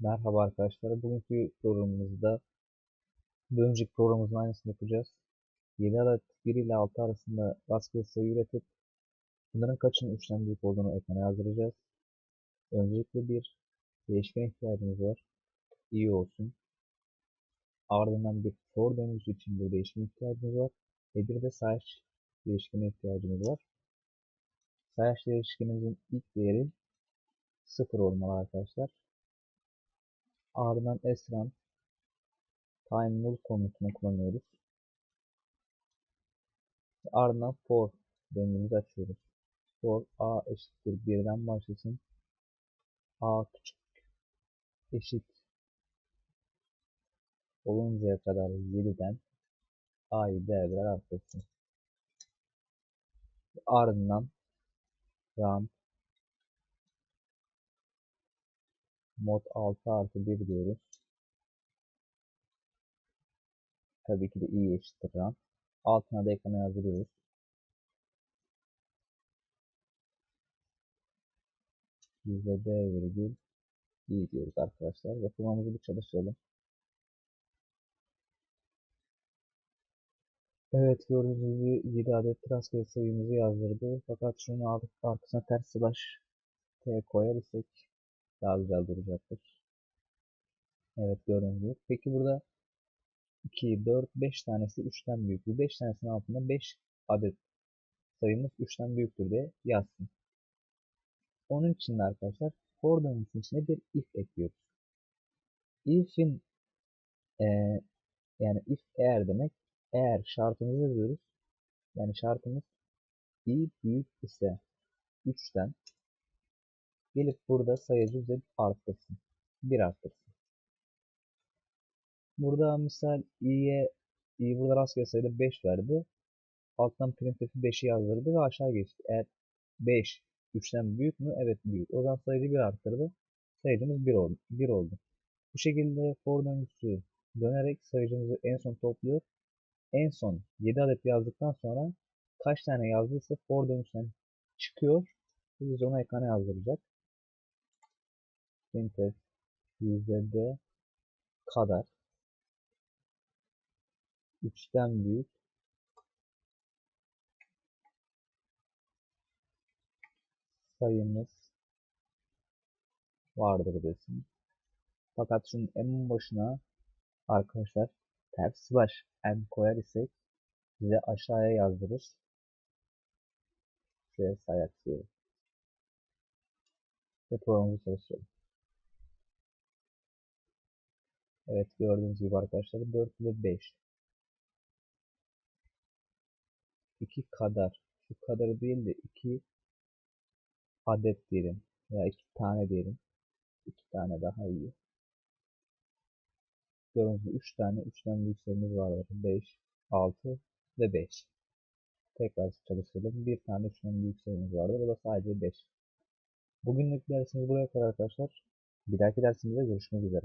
Merhaba arkadaşlar. Bugünkü programımızda bir önceki programımızın aynısını yapacağız. 7 adet 1 ile 6 arasında rastgele sayı üretip bunların kaçının 3'ten büyük olduğunu ekrana yazdıracağız. Öncelikle bir değişken ihtiyacımız var. İyi olsun. Ardından bir for döngüsü için bir değişken ihtiyacımız var. Ve bir de sayaç değişkene ihtiyacımız var. Sayaç değişkenimizin ilk değeri 0 olmalı arkadaşlar. Ardından srun time null komutunu kullanıyoruz. Ardından for döngümüzü açıyoruz. For a eşittir 1'den başlasın. a küçük eşit oluncaya kadar 7'den a'yı değerler arttırsın. Ardından run mod 6 artı 1 diyoruz. Tabii ki de i eşittir run. Altına da ekrana yazdırıyoruz. Yüzde b virgül i diyoruz arkadaşlar. Ve bir çalıştıralım. Evet gördüğünüz gibi 7 adet rastgele sayımızı yazdırdı. Fakat şunu aldık arkasına ters slash t koyar isek daha güzel duracaktır. Evet gördüğünüz. Peki burada 2, 4, 5 tanesi 3'ten büyük. Bu 5 tanesinin altında 5 adet sayımız 3'ten büyüktür diye yazsın. Onun için de arkadaşlar for döngüsünün içine bir if ekliyoruz. If'in e, yani if eğer demek eğer şartımızı yazıyoruz. Yani şartımız i büyük ise 3'ten gelip burada sayıcı bize arttırsın. 1 arttırsın. Burada misal i'ye i burada rastgele sayıda 5 verdi. Alttan printf'i 5'i yazdırdı ve aşağı geçti. Eğer 5 3'ten büyük mü? Evet büyük. O zaman sayıcı 1 arttırdı. Sayıcımız 1 oldu. 1 oldu. Bu şekilde for döngüsü dönerek sayıcımızı en son topluyor. En son 7 adet yazdıktan sonra kaç tane yazdıysa for döngüsünden çıkıyor. Biz onu ekrana yazdıracak. Printf yüzde kadar 3'ten büyük sayımız vardır desin. Fakat şunun en başına arkadaşlar ters slash n koyar isek bize aşağıya yazdırır. Şuraya sayaç diyelim. Ve programımızı çalıştıralım. Evet gördüğünüz gibi arkadaşlar 4 ve 5. 2 kadar. Şu kadarı değil de 2 adet diyelim. Veya 2 tane diyelim. 2 tane daha iyi. Gördüğünüz gibi 3 tane 3'ten büyük sayımız var. 5, 6 ve 5. Tekrar çalıştıralım. Bir tane 3'ten büyük sayımız vardır. O da sadece 5. Bugünlük dersimiz buraya kadar arkadaşlar. Bir dahaki dersimizde görüşmek üzere.